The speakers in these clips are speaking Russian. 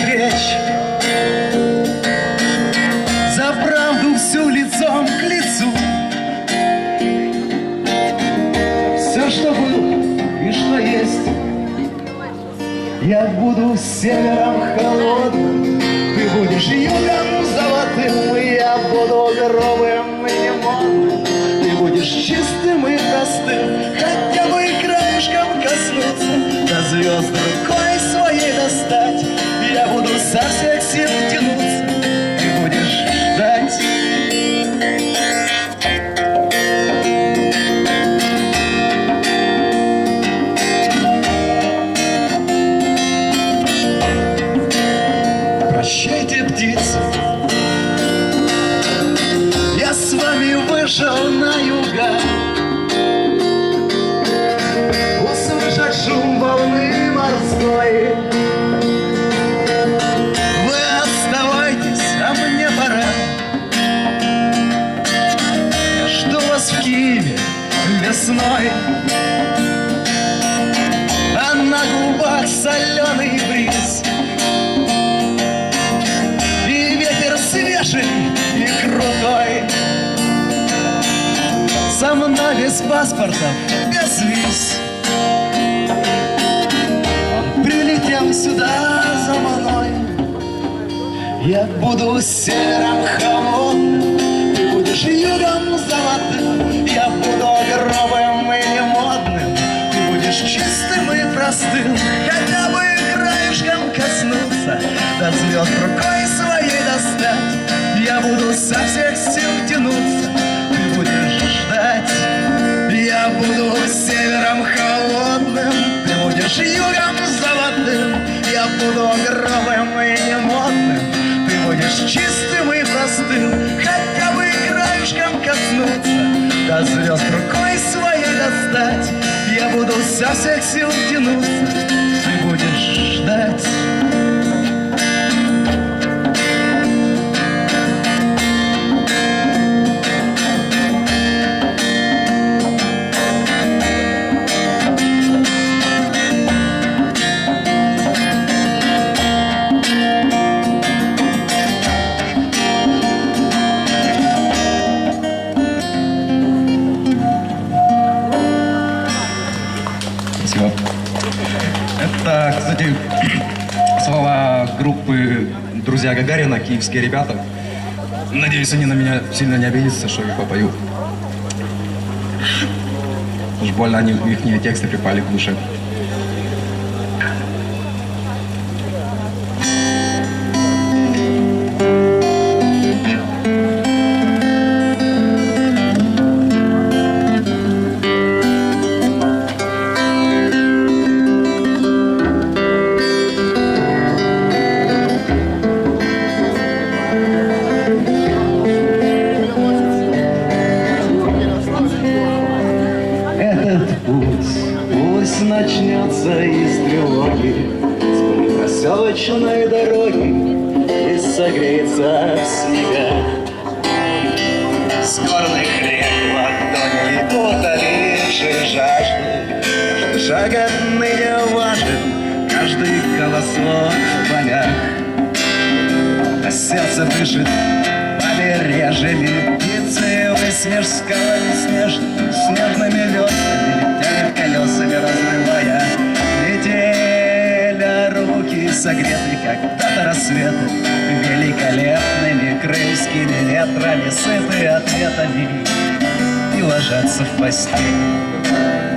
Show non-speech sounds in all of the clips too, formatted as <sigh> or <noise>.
встреч За правду всю лицом к лицу. Все, что было и что есть Я буду севером холодным. Ты будешь югом золотым И я буду грубым и немодным Ты будешь чистым и простым Хотя бы краешком коснуться До звезд рукой со всех сил тянуться Ты будешь ждать. Прощайте, птицы. Я с вами вышел на юга весной. А на губах соленый бриз. И ветер свежий и крутой. Со мной без паспортов, без виз. Он прилетел сюда за мной. Я буду севером холодным Ты будешь югом золотым простым. Хотя бы краешком коснуться До звезд рукой своей достать Я буду со всех сил тянуться. Ты будешь ждать Я буду севером холодным Ты будешь югом золотым. Я буду грубым и немодным Ты будешь чистым и простым. Хотя бы краешком коснуться До звезд рукой своей достать буду со всех сил тянуться Ты будешь ждать Спасибо. Это, кстати, <clears throat> слова группы «Друзья Гагарина», киевские ребята. Надеюсь, они на меня сильно не обидятся, что их попою. Уж больно они, их тексты припали к душе. С проселочной дороги И согреется в снегах С горных рек ладони утоливших жажду Каждый шаг отныне важен Каждый голосок в полях а сердце дышит побережьями птицы Снежского снеж... снежными летами когда-то рассветы Великолепными крымскими ветрами Сыты ответами. И ложатся в постель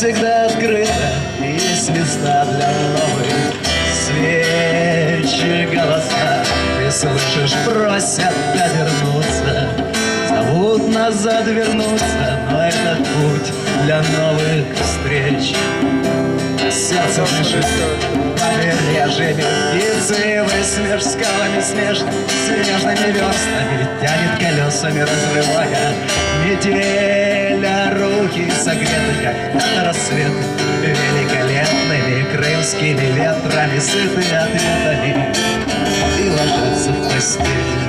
всегда открыта Есть места для новых. Свечи, голоса Ты слышишь, просят вернуться Зовут назад вернуться Но этот путь для новых встреч. Сердце дышит побережьями Птицы меж скалами снежными, снежными верстами Тянет колесами, разрывая метель руки согреты, как рассвет. Великолепными крымскими ветрами Сыты ответами и ложатся в постель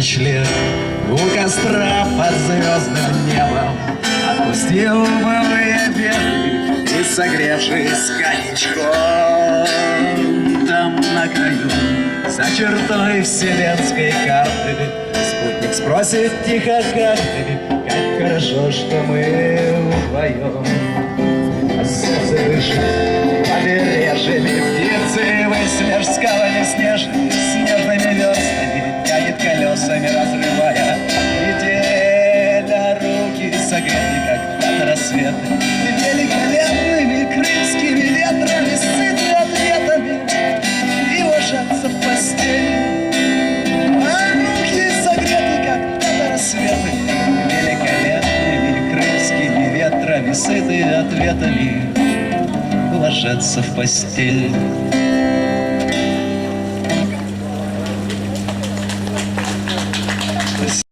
ночлег. У костра под звездным небом Отпустил былые беды И согревшись коньячком. Там на краю За чертой вселенской карты Спутник спросит тихо, как ты Как хорошо, что мы вдвоем а солнце дышит побережьями Птицы высь меж скалами снежными Сытые ответами Ложатся в постель